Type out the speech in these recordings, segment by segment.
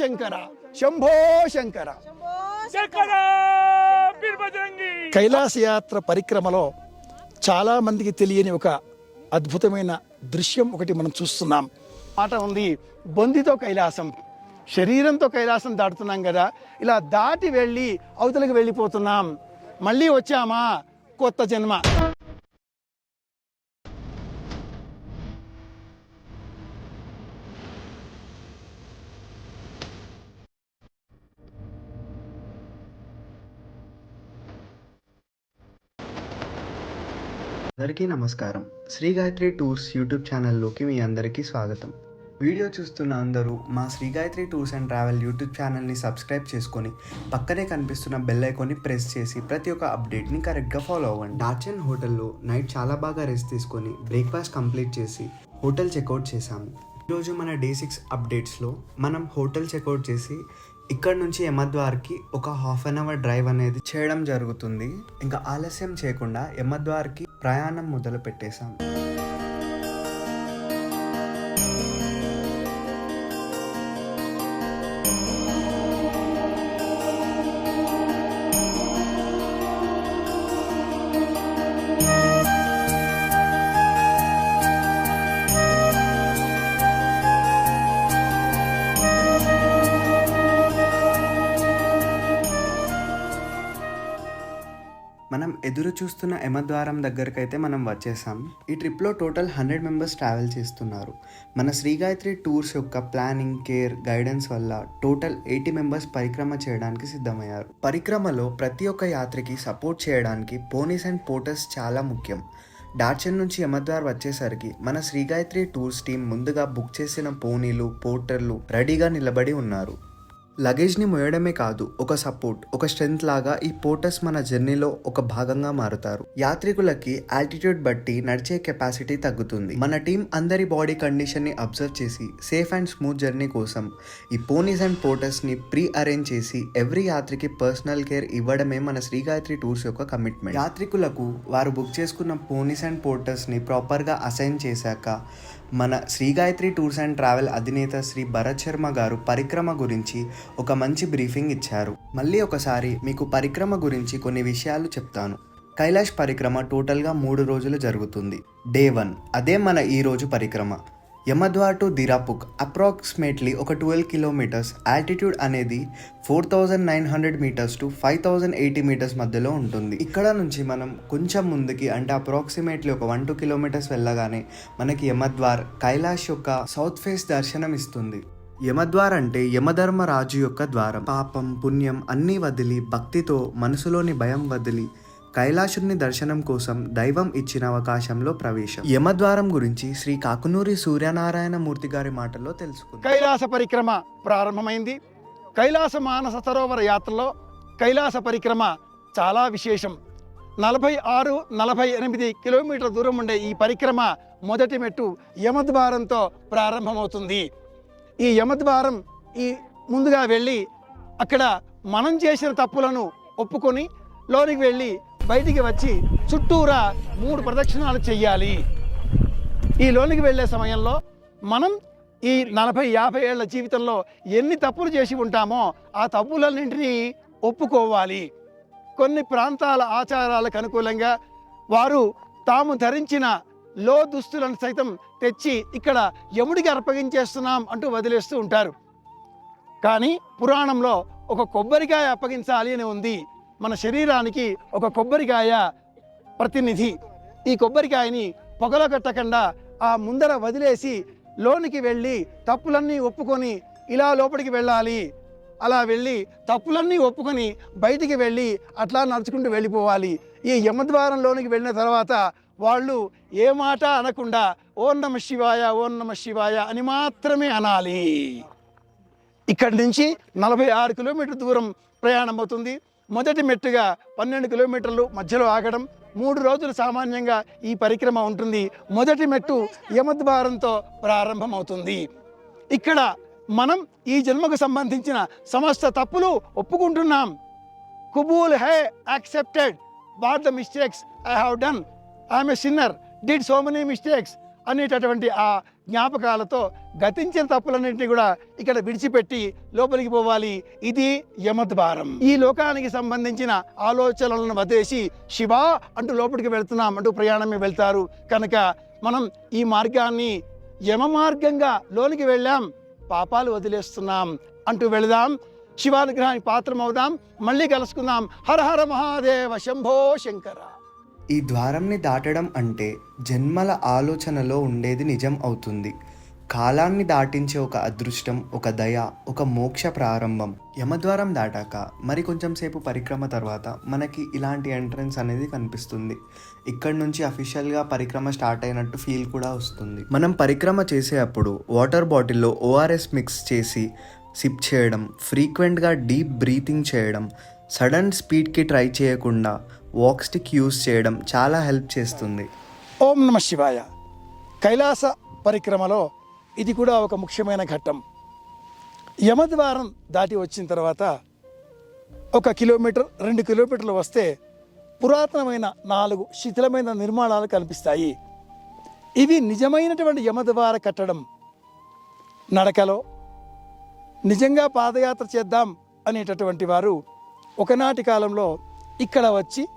శంకర. శంభో శంకర. కైలాస యాత్ర పరిక్రమలో చాలా మందికి తెలియని ఒక అద్భుతమైన దృశ్యం ఒకటి మనం చూస్తున్నాం. మాట ఉంది. బొందితో కైలాసం శరీరంతో కైలాసం దాటుతున్నాం కదా. ఇలా దాటి వెళ్ళి అవతలకు వెళ్ళిపోతున్నాం. మళ్ళీ వచ్చామా? కొత్త జన్మ. అందరికీ నమస్కారం. శ్రీ గాయత్రి టూర్స్ యూట్యూబ్ ఛానల్లోకి మీ అందరికీ స్వాగతం. వీడియో చూస్తున్న అందరూ మా Sri Gayatri tours and travel YouTube ఛానల్ని సబ్స్క్రైబ్ చేసుకొని పక్కనే కనిపిస్తున్న బెల్ ఐకాన్ని ప్రెస్ చేసి ప్రతి ఒక్క అప్డేట్ని కరెక్ట్గా ఫాలో అవ్వండి. డార్చన్ హోటల్లో నైట్ చాలా బాగా రెస్ట్ తీసుకొని బ్రేక్ఫాస్ట్ కంప్లీట్ చేసి హోటల్ చెక్అవుట్ చేశాము. ఈరోజు మన డే సిక్స్ అప్డేట్స్లో మనం హోటల్ చెక్అవుట్ చేసి ఇక్కడ నుంచి యమద్వార్కి ఒక హాఫ్ అన్ అవర్ డ్రైవ్ అనేది చేయడం జరుగుతుంది. ఇంకా ఆలస్యం చేయకుండా యమద్వార్కి ప్రయాణం మొదలు పెట్టేశాం ఎదురు చూస్తున్న యమద్వారం దగ్గరకైతే మనం వచ్చేసాం. ఈ ట్రిప్లో టోటల్ హండ్రెడ్ మెంబర్స్ ట్రావెల్ చేస్తున్నారు. మన శ్రీగాయత్రి టూర్స్ యొక్క ప్లానింగ్ కేర్ గైడెన్స్ వల్ల టోటల్ ఎయిటీ మెంబర్స్ పరిక్రమ చేయడానికి సిద్ధమయ్యారు. పరిక్రమలో ప్రతి ఒక్క యాత్రికి సపోర్ట్ చేయడానికి పోనీస్ అండ్ పోర్టర్స్ చాలా ముఖ్యం. డార్చన్ నుంచి యమద్వార్ వచ్చేసరికి మన శ్రీగాయత్రి టూర్స్ టీం ముందుగా బుక్ చేసిన పోనీలు పోర్టర్లు రెడీగా నిలబడి ఉన్నారు. లగేజ్ని మోయడమే కాదు ఒక సపోర్ట్ ఒక స్ట్రెంత్ లాగా ఈ పోర్టర్స్ మన జర్నీలో ఒక భాగంగా మారుతారు. యాత్రికులకి ఆల్టిట్యూడ్ బట్టి నడిచే కెపాసిటీ తగ్గుతుంది. మన టీం అందరి బాడీ కండిషన్ని అబ్జర్వ్ చేసి సేఫ్ అండ్ స్మూత్ జర్నీ కోసం ఈ పోనీస్ అండ్ పోర్టర్స్ని ప్రీ అరేంజ్ చేసి ఎవ్రీ యాత్రికి పర్సనల్ కేర్ ఇవ్వడమే మన శ్రీగాయత్రి టూర్స్ యొక్క కమిట్మెంట్ యాత్రికులకు వారు బుక్ చేసుకున్న పోనీస్ అండ్ పోర్టర్స్ని ప్రాపర్గా అసైన్ చేశాక మన శ్రీగాయత్రి టూర్స్ అండ్ ట్రావెల్ అధినేత శ్రీ భరత్ శర్మ గారు పరిక్రమ గురించి ఒక మంచి బ్రీఫింగ్ ఇచ్చారు. మళ్ళీ ఒకసారి మీకు పరిక్రమ గురించి కొన్ని విషయాలు చెప్తాను. కైలాష్ పరిక్రమ టోటల్గా మూడు రోజులు జరుగుతుంది. Day one. అదే మన ఈరోజు పరిక్రమ. యమద్వార్ టు దిరాపుక్ అప్రాక్సిమేట్లీ ఒక ట్వెల్వ్ కిలోమీటర్స్. ఆల్టిట్యూడ్ అనేది four thousand nine hundred metres to five thousand eighty metres మధ్యలో ఉంటుంది. ఇక్కడ నుంచి మనం కొంచెం ముందుకి అంటే అప్రాక్సిమేట్లీ ఒక వన్ టూ కిలోమీటర్స్ వెళ్ళగానే మనకి యమద్వార్ కైలాష్ యొక్క సౌత్ ఫేస్ దర్శనం ఇస్తుంది. యమద్వార్ అంటే యమధర్మరాజు యొక్క ద్వారం. పాపం పుణ్యం అన్నీ వదిలి భక్తితో మనసులోని భయం వదిలి కైలాసుని దర్శనం కోసం దైవం ఇచ్చిన అవకాశంలో ప్రవేశం. యమద్వారం గురించి శ్రీ కాకునూరి సూర్యనారాయణ మూర్తి గారి మాటల్లో తెలుసుకుందాం. కైలాస పరిక్రమ ప్రారంభమైంది. కైలాస మానస సరోవర యాత్రలో కైలాస పరిక్రమ చాలా విశేషం. నలభై ఆరు నలభై ఎనిమిది కిలోమీటర్ల దూరం ఉండే ఈ పరిక్రమ మొదటి మెట్టు యమద్వారంతో ప్రారంభమవుతుంది. ఈ యమద్వారం ఈ ముందుగా వెళ్ళి అక్కడ మనం చేసిన తప్పులను ఒప్పుకొని లోనికి వెళ్ళి బయటికి వచ్చి చుట్టూరా మూడు ప్రదక్షిణాలు చెయ్యాలి. ఈ లోనికి వెళ్ళే సమయంలో మనం ఈ నలభై యాభై ఏళ్ళ జీవితంలో ఎన్ని తప్పులు చేసి ఉంటామో ఆ తప్పులన్నింటినీ ఒప్పుకోవాలి. కొన్ని ప్రాంతాల ఆచారాలకు అనుకూలంగా వారు తాము ధరించిన లో దుస్తులను సైతం తెచ్చి ఇక్కడ యముడికి అర్పగించేస్తున్నాం అంటూ వదిలేస్తూ ఉంటారు. కానీ పురాణంలో ఒక కొబ్బరికాయ అప్పగించాలి అని ఉంది. మన శరీరానికి ఒక కొబ్బరికాయ ప్రతినిధి. ఈ కొబ్బరికాయని పొగలో కట్టకుండా ఆ ముందర వదిలేసి లోనికి వెళ్ళి తప్పులన్నీ ఒప్పుకొని ఇలా లోపలికి వెళ్ళాలి. అలా వెళ్ళి తప్పులన్నీ ఒప్పుకొని బయటికి వెళ్ళి అట్లా నడుచుకుంటూ వెళ్ళిపోవాలి. ఈ యమద్వారంలోనికి వెళ్ళిన తర్వాత వాళ్ళు ఏ మాట అనకుండా ఓం నమ శివాయ ఓం నమ శివాయ అని మాత్రమే అనాలి. ఇక్కడి నుంచి నలభై ఆరు కిలోమీటర్ దూరం ప్రయాణం అవుతుంది మొదటి మెట్టుగా పన్నెండు కిలోమీటర్లు మధ్యలో ఆగడం మూడు రోజులు సామాన్యంగా ఈ పరిక్రమ ఉంటుంది. మొదటి మెట్టు యమద్వారంతో ప్రారంభమవుతుంది. ఇక్కడ మనం ఈ జన్మకు సంబంధించిన సమస్త తప్పులు ఒప్పుకుంటున్నాం. కుబూల్ హే accepted. What the mistakes I have done I'm a sinner did so many mistakes అనేటటువంటి ఆ జ్ఞాపకాలతో గతించిన తప్పులన్నింటినీ కూడా ఇక్కడ విడిచిపెట్టి లోపలికి పోవాలి. ఇది యమద్వారం. ఈ లోకానికి సంబంధించిన ఆలోచనలను వదిలేసి శివ అంటూ లోపలికి వెళ్తున్నాం అంటూ ప్రయాణమే వెళ్తారు. కనుక మనం ఈ మార్గాన్ని యమ మార్గంగా లోనికి వెళ్ళాం పాపాలు వదిలేస్తున్నాం అంటూ వెళదాం. శివానుగ్రహానికి పాత్రమవుదాం. మళ్ళీ కలుసుకుందాం. హర హర మహాదేవ శంభో శంకర. ఈ ద్వారంని దాటడం అంటే జన్మల ఆలోచనలో ఉండేది నిజం అవుతుంది. కాలాన్ని దాటించే ఒక అదృష్టం ఒక దయ ఒక మోక్ష ప్రారంభం. యమద్వారం దాటాక మరి కొంచెం సేపు పరిక్రమ తర్వాత మనకి ఇలాంటి ఎంట్రన్స్ అనేది కనిపిస్తుంది. ఇక్కడ నుంచి అఫీషియల్గా పరిక్రమ స్టార్ట్ అయినట్టు ఫీల్ కూడా వస్తుంది. మనం పరిక్రమ చేసేటప్పుడు వాటర్ బాటిల్లో ఓఆర్ఎస్ మిక్స్ చేసి సిప్ చేయడం ఫ్రీక్వెంట్గా డీప్ బ్రీతింగ్ చేయడం సడన్ స్పీడ్కి ట్రై చేయకుండా వాక్ స్టిక్ యూజ్ చేయడం చాలా హెల్ప్ చేస్తుంది. ఓం నమ శివాయ. కైలాస పరిక్రమలో ఇది కూడా ఒక ముఖ్యమైన ఘట్టం. యమద్వారం దాటి వచ్చిన తర్వాత ఒక కిలోమీటర్ రెండు కిలోమీటర్లు వస్తే పురాతనమైన నాలుగు శిథిలమైన నిర్మాణాలు కనిపిస్తాయి. ఇవి నిజమైనటువంటి యమద్వార కట్టడం. నడకలో నిజంగా పాదయాత్ర చేద్దాం అనేటటువంటి వారు ఒకనాటి కాలంలో ఇక్కడ వచ్చి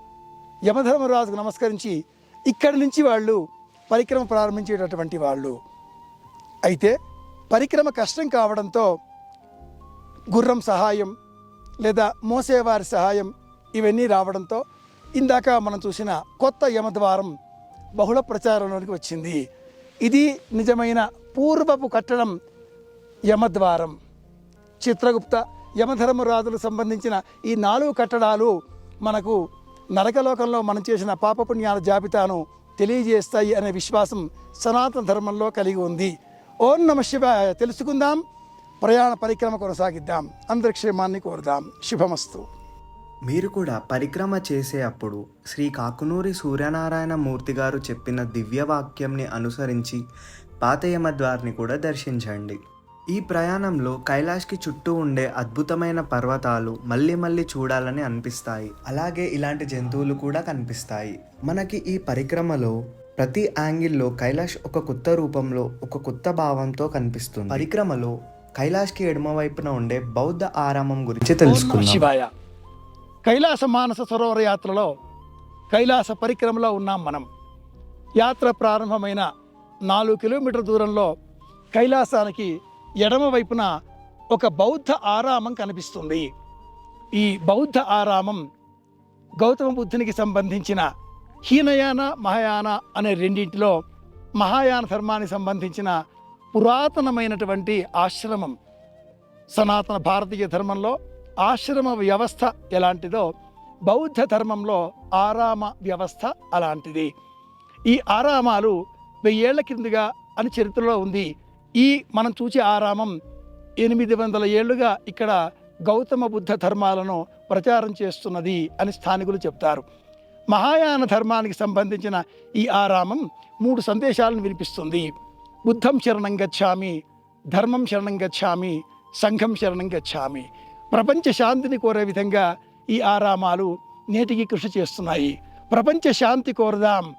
యమధర్మరాజుకు నమస్కరించి ఇక్కడి నుంచి వాళ్ళు పరిక్రమ ప్రారంభించేటటువంటి వాళ్ళు. అయితే పరిక్రమ కష్టం కావడంతో గుర్రం సహాయం లేదా మోసేవారి సహాయం ఇవన్నీ రావడంతో ఇందాక మనం చూసిన కొత్త యమద్వారం బహుళ ప్రచారంలోనికి వచ్చింది. ఇది నిజమైన పూర్వపు కట్టడం యమద్వారం. చిత్రగుప్త యమధర్మరాజులకు సంబంధించిన ఈ నాలుగు కట్టడాలు మనకు నరకలోకంలో మనం చేసిన పాపపుణ్యాల జాబితాను తెలియజేస్తాయి అనే విశ్వాసం సనాతన ధర్మంలో కలిగి ఉంది. ఓం నమ శివాయ. తెలుసుకుందాం. ప్రయాణ పరిక్రమ కొనసాగిద్దాం. అందరి క్షేమాన్ని కోరుదాం. శుభమస్తు. మీరు కూడా పరిక్రమ చేసే అప్పుడు శ్రీ కాకునూరి సూర్యనారాయణ మూర్తి గారు చెప్పిన దివ్యవాక్యంని అనుసరించి పాతయమద్వార్ని కూడా దర్శించండి. ఈ ప్రయాణంలో కైలాష్కి చుట్టూ ఉండే అద్భుతమైన పర్వతాలు మళ్ళీ మళ్ళీ చూడాలని అనిపిస్తాయి. అలాగే ఇలాంటి జంతువులు కూడా కనిపిస్తాయి. మనకి ఈ పరిక్రమలో ప్రతి యాంగిల్లో కైలాష్ ఒక కొత్త రూపంలో ఒక కొత్త భావంతో కనిపిస్తుంది. పరిక్రమలో కైలాష్కి ఎడమ వైపున ఉండే బౌద్ధ ఆరామం గురించి ఓం తెలుసుకుందాం. శివాయ. కైలాస మానస సరోవర యాత్రలో కైలాస పరిక్రమలో ఉన్నాం మనం. యాత్ర ప్రారంభమైన నాలుగు కిలోమీటర్ దూరంలో కైలాసానికి ఎడమ వైపున ఒక బౌద్ధ ఆరామం కనిపిస్తుంది. ఈ బౌద్ధ ఆరామం గౌతమ బుద్ధునికి సంబంధించిన హీనయాన మహాయాన అనే రెండింటిలో మహాయాన ధర్మానికి సంబంధించిన పురాతనమైనటువంటి ఆశ్రమం. సనాతన భారతీయ ధర్మంలో ఆశ్రమ వ్యవస్థ ఎలాంటిదో బౌద్ధ ధర్మంలో ఆరామ వ్యవస్థ అలాంటిది. ఈ ఆరామాలు వెయ్యేళ్ళ కిందుగా అని చరిత్రలో ఉంది. ఈ మనం చూసే ఆరామం ఎనిమిది వందల ఏళ్ళుగా ఇక్కడ గౌతమ బుద్ధ ధర్మాలను ప్రచారం చేస్తున్నది అని స్థానికులు చెప్తారు. మహాయాన ధర్మానికి సంబంధించిన ఈ ఆరామం మూడు సందేశాలను వినిపిస్తుంది. బుద్ధం శరణం గచ్చామి ధర్మం శరణం గచ్చామి సంఘం శరణం గచ్చామి. ప్రపంచ శాంతిని కోరే విధంగా ఈ ఆరామాలు నేటికి కృషి చేస్తున్నాయి. ప్రపంచ శాంతి కోరదాం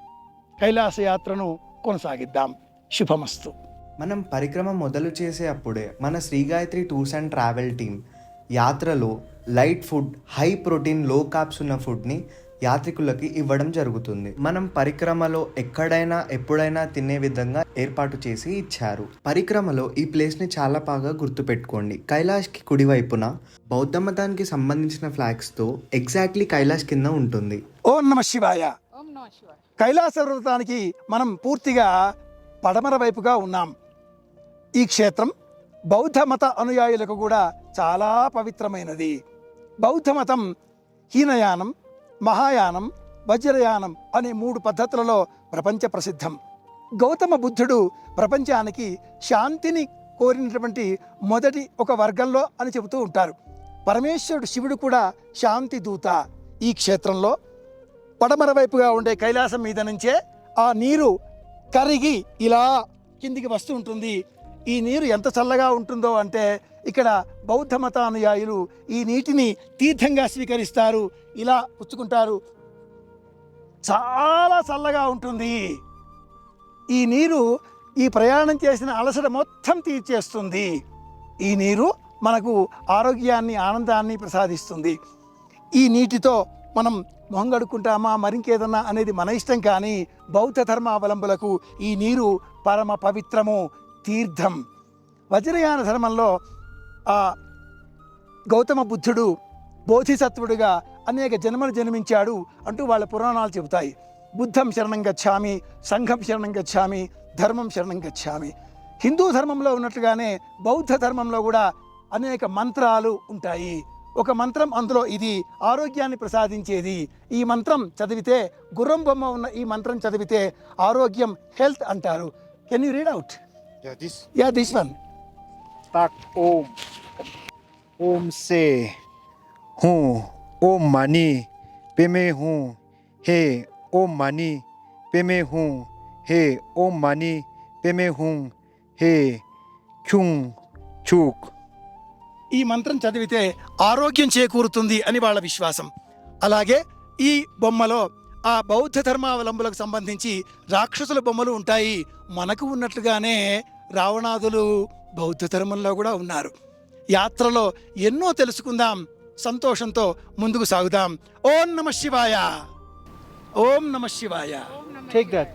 కైలాసయాత్రను కొనసాగిద్దాం. శుభమస్తు. మనం పరిక్రమ మొదలు చేసే అప్పుడే మన Sri Gayatri tours and travel team యాత్రలో లైట్ ఫుడ్ హై ప్రోటీన్లో కాప్స్ ఉన్న ఫుడ్ని యాత్రికులకి ఇవ్వడం జరుగుతుంది. మనం పరిక్రమలో ఎక్కడైనా ఎప్పుడైనా తినే విధంగా ఏర్పాటు చేసి ఇచ్చారు. పరిక్రమలో ఈ ప్లేస్ని చాలా బాగా గుర్తుపెట్టుకోండి. కైలాష్కి కుడివైపున బౌద్ధ మతానికి సంబంధించిన ఫ్లాగ్స్తో ఎగ్జాక్ట్లీ కైలాష్ కింద ఉంటుంది. ఓం నమ శివాయ. కైలాస పర్వతానికి మనం పూర్తిగా పడమర వైపుగా ఉన్నాం. ఈ క్షేత్రం బౌద్ధ మత అనుయాయులకు కూడా చాలా పవిత్రమైనది. బౌద్ధ మతం హీనయానం మహాయానం వజ్రయానం అనే మూడు పద్ధతులలో ప్రపంచ ప్రసిద్ధం. గౌతమ బుద్ధుడు ప్రపంచానికి శాంతిని కోరినటువంటి మొదటి ఒక వర్గంలో అని చెబుతూ ఉంటారు. పరమేశ్వరుడు శివుడు కూడా శాంతి దూత. ఈ క్షేత్రంలో పడమర వైపుగా ఉండే కైలాసం మీద నుంచే ఆ నీరు కరిగి ఇలా కిందికి వస్తూ ఉంటుంది. ఈ నీరు ఎంత చల్లగా ఉంటుందో అంటే ఇక్కడ బౌద్ధ మతానుయాయులు ఈ నీటిని తీర్థంగా స్వీకరిస్తారు ఇలా పుచ్చుకుంటారు. చాలా చల్లగా ఉంటుంది. ఈ నీరు ఈ ప్రయాణం చేసిన అలసట మొత్తం తీర్చేస్తుంది. ఈ నీరు మనకు ఆరోగ్యాన్ని ఆనందాన్ని ప్రసాదిస్తుంది. ఈ నీటితో మనం మొహం కడుక్కుంటామా మరింకేదన్నా అనేది మన ఇష్టం కానీ బౌద్ధ ధర్మావలంబులకు ఈ నీరు పరమ పవిత్రము. తీర్థం. వజ్రయాన ధర్మంలో ఆ గౌతమ బుద్ధుడు బోధిసత్వుడుగా అనేక జన్మలు జన్మించాడు అంటూ వాళ్ళ పురాణాలు చెబుతాయి. బుద్ధం శరణం గచ్చామి సంఘం శరణం గచ్చామి ధర్మం శరణం గచ్చామి. హిందూ ధర్మంలో ఉన్నట్లుగానే బౌద్ధ ధర్మంలో కూడా అనేక మంత్రాలు ఉంటాయి. ఒక మంత్రం అందులో ఇది ఆరోగ్యాన్ని ప్రసాదించేది. ఈ మంత్రం చదివితే గుర్రం బొమ్మ ఉన్న ఈ మంత్రం చదివితే ఆరోగ్యం హెల్త్ అంటారు. Can you read out Yeah, this. Yeah, this one. Tak Om. Om Se. Hum. Om Mani. Peme Hum. He. Om Mani. Peme Hum. He. Om Mani. Peme Hum. He. Chung. Chuk. ఈ మంత్రం చదివితే ఆరోగ్యం చేకూరుతుంది అని వాళ్ళ విశ్వాసం అలాగే ఈ బొమ్మలో ఆ బౌద్ధ ధర్మావలంబులకు సంబంధించి రాక్షసుల బొమ్మలు ఉంటాయి మనకు ఉన్నట్లుగానే రావణాదులు బౌద్ధ ధర్మంలో కూడా ఉన్నారు. యాత్రలో ఎన్నో తెలుసుకుందాం సంతోషంతో ముందుకు సాగుదాం. ఓం నమ శివాయ. ఓం నమ శివాయ. Take that.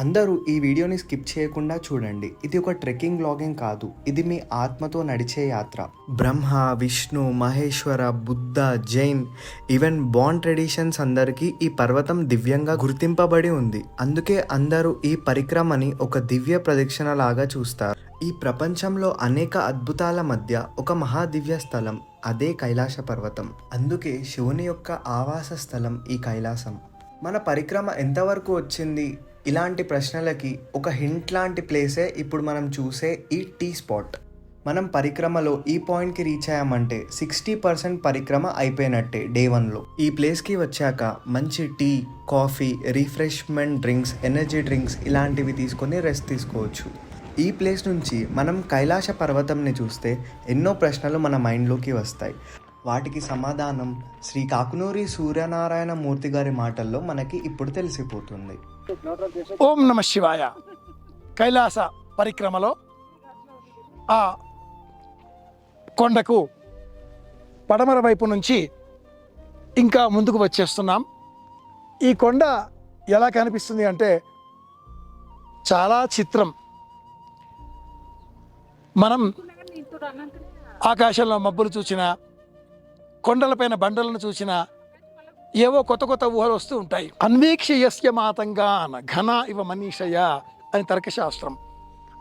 అందరూ ఈ వీడియోని స్కిప్ చేయకుండా చూడండి. ఇది ఒక ట్రెక్కింగ్ బ్లాగింగ్ కాదు. ఇది మీ ఆత్మతో నడిచే యాత్ర. Brahma Vishnu Maheshwara Buddha Jain even bon traditions అందరికీ ఈ పర్వతం దివ్యంగా గుర్తింపబడి ఉంది. అందుకే అందరూ ఈ పరిక్రమని ఒక దివ్య ప్రదక్షిణ లాగా చూస్తారు. ఈ ప్రపంచంలో అనేక అద్భుతాల మధ్య ఒక మహాదివ్య స్థలం అదే కైలాస పర్వతం. అందుకే శివుని యొక్క ఆవాస స్థలం ఈ కైలాసం. మన పరిక్రమ ఎంతవరకు వచ్చింది? ఇలాంటి ప్రశ్నలకి ఒక హింట్ లాంటి ప్లేసే ఇప్పుడు మనం చూసే ఈ టీ స్పాట్ మనం పరిక్రమలో ఈ పాయింట్కి రీచ్ అయ్యామంటే సిక్స్టీ పర్సెంట్ పరిక్రమ అయిపోయినట్టే డే వన్లో ఈ ప్లేస్కి వచ్చాక మంచి tea coffee refreshment drinks energy drinks ఇలాంటివి తీసుకొని రెస్ట్ తీసుకోవచ్చు. ఈ ప్లేస్ నుంచి మనం కైలాస పర్వతంని చూస్తే ఎన్నో ప్రశ్నలు మన మైండ్లోకి వస్తాయి. వాటికి సమాధానం శ్రీ కాకునూరి సూర్యనారాయణ మూర్తి గారి మాటల్లో మనకి ఇప్పుడు తెలిసిపోతుంది. ఓం నమ శివాయ. కైలాస పరిక్రమలో ఆ కొండకు పడమర వైపు నుంచి ఇంకా ముందుకు వచ్చేస్తున్నాం. ఈ కొండ ఎలా కనిపిస్తుంది అంటే చాలా చిత్రం. మనం ఆకాశంలో మబ్బులు చూసినా కొండలపైన బండలను చూసినా ఏవో కొత్త కొత్త ఊహలు వస్తూ ఉంటాయి. అన్వీక్ష యస్య మాతంగా ఘన ఇవ మనీషయ అని తర్కశాస్త్రం.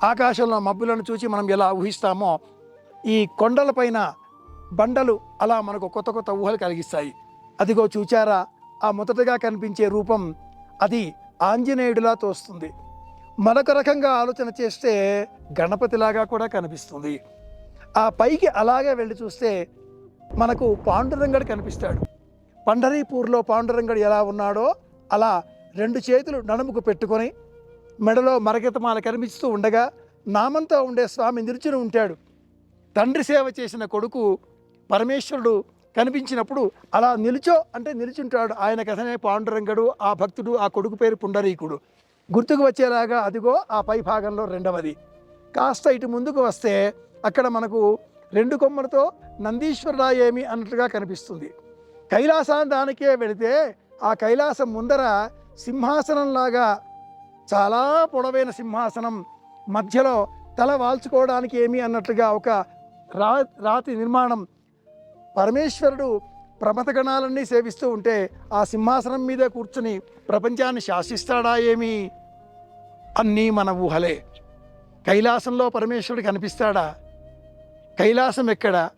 ఆకాశంలో మబ్బులను చూసి మనం ఎలా ఊహిస్తామో ఈ కొండలపైన బండలు అలా మనకు కొత్త కొత్త ఊహలు కలిగిస్తాయి. అదిగో చూచారా ఆ మొదటగా కనిపించే రూపం అది ఆంజనేయుడిలా తోస్తుంది. మరొక రకంగా ఆలోచన చేస్తే గణపతిలాగా కూడా కనిపిస్తుంది. ఆ పైకి అలాగే వెళ్ళి చూస్తే మనకు పాండురంగడు కనిపిస్తాడు. పండరీపూర్లో పాండురంగడు ఎలా ఉన్నాడో అలా రెండు చేతులు నడుముకు పెట్టుకొని మెడలో మరగతమాల కనిపిస్తూ ఉండగా నామంతో ఉండే స్వామి నిరుచుని ఉంటాడు. తండ్రి సేవ చేసిన కొడుకు పరమేశ్వరుడు కనిపించినప్పుడు అలా నిలుచో అంటే నిలుచుంటాడు. ఆయన కథనే పాండురంగడు ఆ భక్తుడు ఆ కొడుకు పేరు పుండరీకుడు. గుర్తుకు వచ్చేలాగా అదిగో ఆ పై భాగంలో రెండవది. కాస్త ఇటు ముందుకు వస్తే అక్కడ మనకు రెండు కొమ్మలతో నందీశ్వరరాయేమి అన్నట్లుగా కనిపిస్తుంది. కైలాసాంతానికే వెళితే ఆ కైలాసం ముందర సింహాసనంలాగా చాలా పొడవైన సింహాసనం మధ్యలో తల వాల్చుకోవడానికి ఏమి అన్నట్లుగా ఒక రా రాతి నిర్మాణం. పరమేశ్వరుడు ప్రమథగణాలన్నీ సేవిస్తూ ఉంటే ఆ సింహాసనం మీద కూర్చుని ప్రపంచాన్ని శాసిస్తాడా ఏమి? అన్నీ మన ఊహలే. కైలాసంలో పరమేశ్వరుడు కనిపిస్తాడా? కైలాసం ఎక్కడ?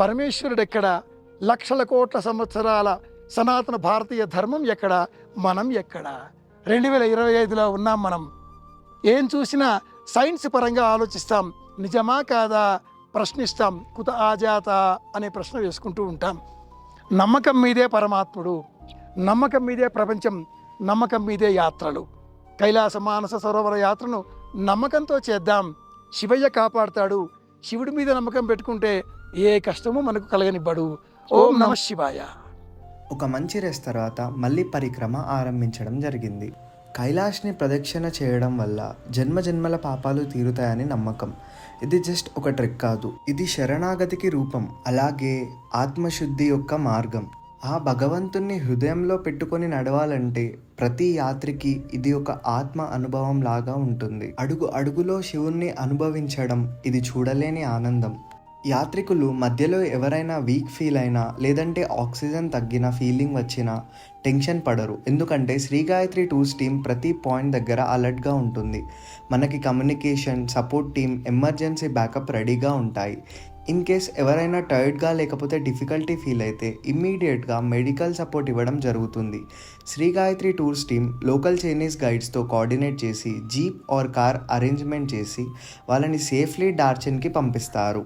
పరమేశ్వరుడు ఎక్కడ? లక్షల కోట్ల సంవత్సరాల సనాతన భారతీయ ధర్మం ఎక్కడ? మనం ఎక్కడ? రెండు వేల ఇరవై ఐదులో ఉన్నాం మనం. ఏం చూసినా సైన్స్ పరంగా ఆలోచిస్తాం. నిజమా కాదా? ప్రశ్నిస్తాం. కుత ఆజాత అనే ప్రశ్న వేసుకుంటూ ఉంటాం. నమ్మకం మీదే పరమాత్ముడు. నమ్మకం మీదే ప్రపంచం. నమ్మకం మీదే యాత్రలు. కైలాస మానస సరోవర యాత్రను నమ్మకంతో చేద్దాం. శివయ్య కాపాడుతాడు. శివుడి మీద నమ్మకం పెట్టుకుంటే ఏ కష్టమూ మనకు కలగనివ్వడు. ఓం నమ శివాయ. ఒక మంచి రెస్ట్ తర్వాత మళ్ళీ పరిక్రమ ఆరంభించడం జరిగింది. కైలాష్ని ప్రదక్షిణ చేయడం వల్ల జన్మ జన్మల పాపాలు తీరుతాయని నమ్మకం. ఇది జస్ట్ ఒక ట్రెక్ కాదు. ఇది శరణాగతికి రూపం అలాగే ఆత్మశుద్ధి యొక్క మార్గం. ఆ భగవంతుణ్ణి హృదయంలో పెట్టుకొని నడవాలంటే ప్రతి యాత్రికి ఇది ఒక ఆత్మ అనుభవం లాగా ఉంటుంది. అడుగు అడుగులో శివుణ్ణి అనుభవించడం ఇది చూడలేని ఆనందం. యాత్రికులు మధ్యలో ఎవరైనా వీక్ ఫీల్ అయినా లేదంటే ఆక్సిజన్ తగ్గిన ఫీలింగ్ వచ్చినా టెన్షన్ పడరు. ఎందుకంటే శ్రీ గాయత్రి టూర్స్ టీం ప్రతి పాయింట్ దగ్గర అలర్ట్గా ఉంటుంది. మనకి communication support team emergency backup రెడీగా ఉంటాయి. ఇన్ కేస్ ఎవరైనా టైర్డ్గా లేకపోతే డిఫికల్టీ ఫీల్ అయితే ఇమ్మీడియట్గా మెడికల్ సపోర్ట్ ఇవ్వడం జరుగుతుంది. Shri Gayatri tours team local Chinese గైడ్స్తో coordinate చేసి జీప్ ఆర్ కార్ అరేంజ్మెంట్ చేసి వాళ్ళని సేఫ్లీ డార్చెన్కి పంపిస్తారు.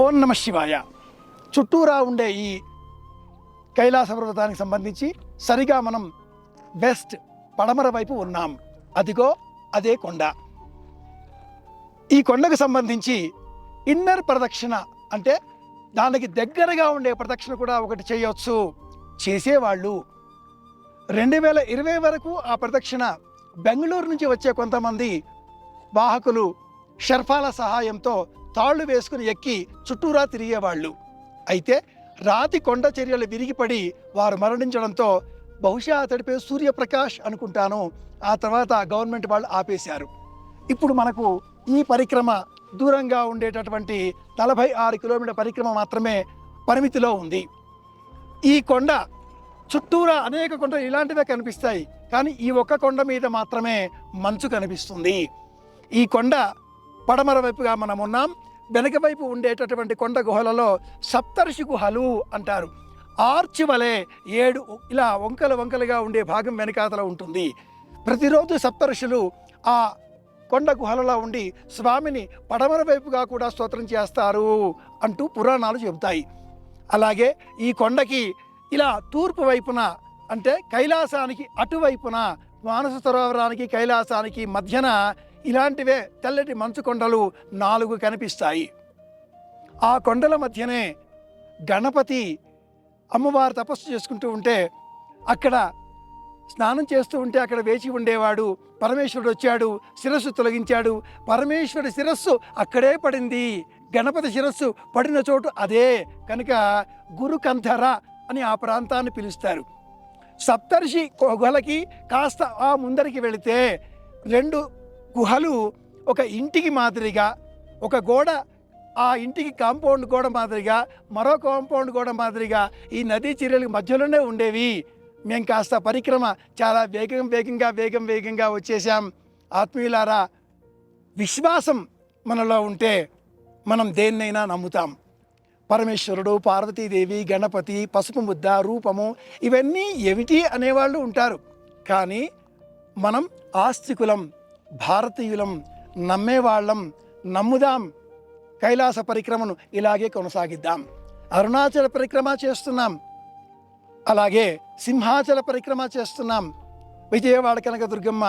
ఓం నమ శివాయ. చుట్టూరా ఉండే ఈ కైలాస పర్వతానికి సంబంధించి సరిగా మనం వెస్ట్ పడమర వైపు ఉన్నాం. అదిగో అదే కొండ. ఈ కొండకు సంబంధించి ఇన్నర్ ప్రదక్షిణ అంటే దానికి దగ్గరగా ఉండే ప్రదక్షిణ కూడా ఒకటి చేయొచ్చు. చేసేవాళ్ళు. రెండు వేల ఇరవై వరకు ఆ ప్రదక్షిణ బెంగళూరు నుంచి వచ్చే కొంతమంది వాహకులు షర్ఫాల సహాయంతో తాళ్ళు వేసుకుని ఎక్కి చుట్టూరా తిరిగేవాళ్ళు. అయితే రాతి కొండ చర్యలు విరిగిపడి వారు మరణించడంతో బహుశా అతడి పేరు సూర్యప్రకాష్ అనుకుంటాను. ఆ తర్వాత గవర్నమెంట్ వాళ్ళు ఆపేశారు. ఇప్పుడు మనకు ఈ పరిక్రమ దూరంగా ఉండేటటువంటి నలభై ఆరు కిలోమీటర్ పరిక్రమ మాత్రమే పరిమితిలో ఉంది. ఈ కొండ చుట్టూరా అనేక కొండలు ఇలాంటివే కనిపిస్తాయి. కానీ ఈ ఒక్క కొండ మీద మాత్రమే మంచు కనిపిస్తుంది. ఈ కొండ పడమర వైపుగా మనం ఉన్నాం. వెనక వైపు ఉండేటటువంటి కొండ గుహలలో సప్తర్షి గుహలు అంటారు. ఆర్చి వలె ఏడు ఇలా వంకలు వంకలుగా ఉండే భాగం వెనకాతల ఉంటుంది. ప్రతిరోజు సప్తర్షులు ఆ కొండ గుహలలో ఉండి స్వామిని పడమర వైపుగా కూడా స్తోత్రం చేస్తారు అంటూ పురాణాలు చెబుతాయి. అలాగే ఈ కొండకి ఇలా తూర్పు వైపున అంటే కైలాసానికి అటువైపున మానస సరోవరానికి కైలాసానికి మధ్యన ఇలాంటివే తెల్లటి మంచు కొండలు నాలుగు కనిపిస్తాయి. ఆ కొండల మధ్యనే గణపతి అమ్మవారు తపస్సు చేసుకుంటూ ఉంటే అక్కడ స్నానం చేస్తూ ఉంటే అక్కడ వేచి ఉండేవాడు. పరమేశ్వరుడు వచ్చాడు శిరస్సు తొలగించాడు. పరమేశ్వరుడి శిరస్సు అక్కడే పడింది. గణపతి శిరస్సు పడిన చోటు అదే. కనుక గురుకంధర అని ఆ ప్రాంతాన్ని పిలుస్తారు. సప్తర్షి గుహలకి కాస్త ఆ ముందరికి వెళితే రెండు గుహలు ఒక ఇంటికి మాదిరిగా ఒక గోడ ఆ ఇంటికి కాంపౌండ్ గోడ మాదిరిగా మరో కాంపౌండ్ గోడ మాదిరిగా ఈ నదీ చర్యలకు మధ్యలోనే ఉండేవి. మేము కాస్త పరిక్రమ చాలా వేగం వేగంగా వేగం వేగంగా వచ్చేసాం ఆత్మీయులారా విశ్వాసం మనలో ఉంటే మనం దేన్నైనా నమ్ముతాం. పరమేశ్వరుడు పార్వతీదేవి గణపతి పసుపు ముద్ద రూపము ఇవన్నీ ఏమిటి అనేవాళ్ళు ఉంటారు. కానీ మనం ఆస్తికులం. భారతీయులం నమ్మేవాళ్ళం నమ్ముదాం. కైలాస పరిక్రమను ఇలాగే కొనసాగిద్దాం. అరుణాచల పరిక్రమ చేస్తున్నాం. అలాగే సింహాచల పరిక్రమ చేస్తున్నాం. విజయవాడ కనకదుర్గమ్మ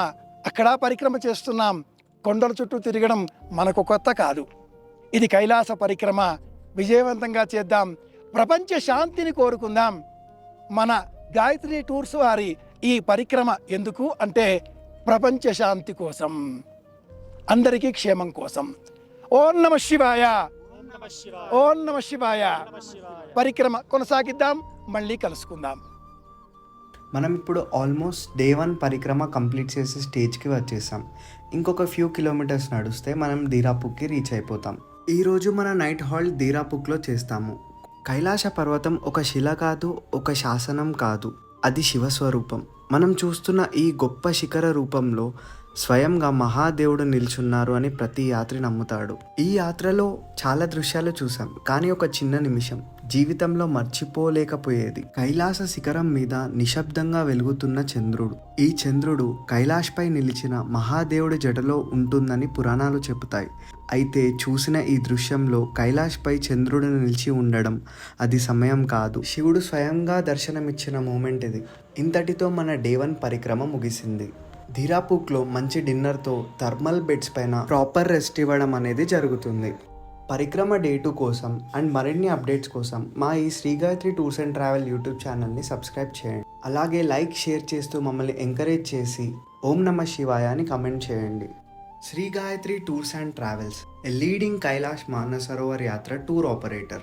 అక్కడ పరిక్రమ చేస్తున్నాం. కొండల చుట్టూ తిరగడం మనకు కొత్త కాదు. ఇది కైలాస పరిక్రమ. విజయవంతంగా చేద్దాం. ప్రపంచ శాంతిని కోరుకుందాం. మన గాయత్రి టూర్స్ వారి ఈ పరిక్రమ ఎందుకు అంటే ప్రపంచ శాంతి కోసం అందరికీ క్షేమం కోసం. ఓం నమ శివాయ. ఓం నమ శివాయ. పరిక్రమ కొనసాగిద్దాం మళ్ళీ కలుసుకుందాం. మనం ఇప్పుడు ఆల్మోస్ట్ డే వన్ పరిక్రమ కంప్లీట్ చేసే స్టేజ్కి వచ్చేసాం. ఇంకొక ఫ్యూ కిలోమీటర్స్ నడిస్తే మనం దీరాపుక్కి రీచ్ అయిపోతాం. ఈరోజు మన నైట్ హాల్ దీరాపుక్లో చేస్తాము. కైలాస పర్వతం ఒక శిల కాదు ఒక శాసనం కాదు. అది శివస్వరూపం. మనం చూస్తున్న ఈ గొప్ప శిఖర రూపంలో స్వయంగా మహాదేవుడు నిల్చున్నారు అని ప్రతి యాత్రి నమ్ముతాడు. ఈ యాత్రలో చాలా దృశ్యాలు చూసాం కానీ ఒక చిన్న నిమిషం. జీవితంలో మర్చిపోలేకపోయేది. కైలాస శిఖరం మీద నిశ్శబ్దంగా వెలుగుతున్న చంద్రుడు. ఈ చంద్రుడు కైలాష్పై నిలిచిన మహాదేవుడి జడలో ఉంటుందని పురాణాలు చెబుతాయి. అయితే చూసిన ఈ దృశ్యంలో కైలాష్పై చంద్రుడు నిలిచి ఉండడం అది సమయం కాదు. శివుడు స్వయంగా దర్శనమిచ్చిన మూమెంట్ ఇది. ఇంతటితో మన డే వన్ పరిక్రమ ముగిసింది. ధీరాపూక్లో మంచి డిన్నర్తో థర్మల్ బెడ్స్ పైన ప్రాపర్ రెస్ట్ ఇవ్వడం అనేది జరుగుతుంది. పరిక్రమ డే టూ కోసం అండ్ మరిన్ని అప్డేట్స్ కోసం మా ఈ Shri Gayatri tours and travel YouTube ఛానల్ని సబ్స్క్రైబ్ చేయండి. అలాగే లైక్ షేర్ చేస్తూ మమ్మల్ని ఎంకరేజ్ చేసి ఓం నమ శివాయ అని కమెంట్ చేయండి. Shri Gayatri tours and travels a leading Kailash Mansarovar యాత్ర టూర్ ఆపరేటర్.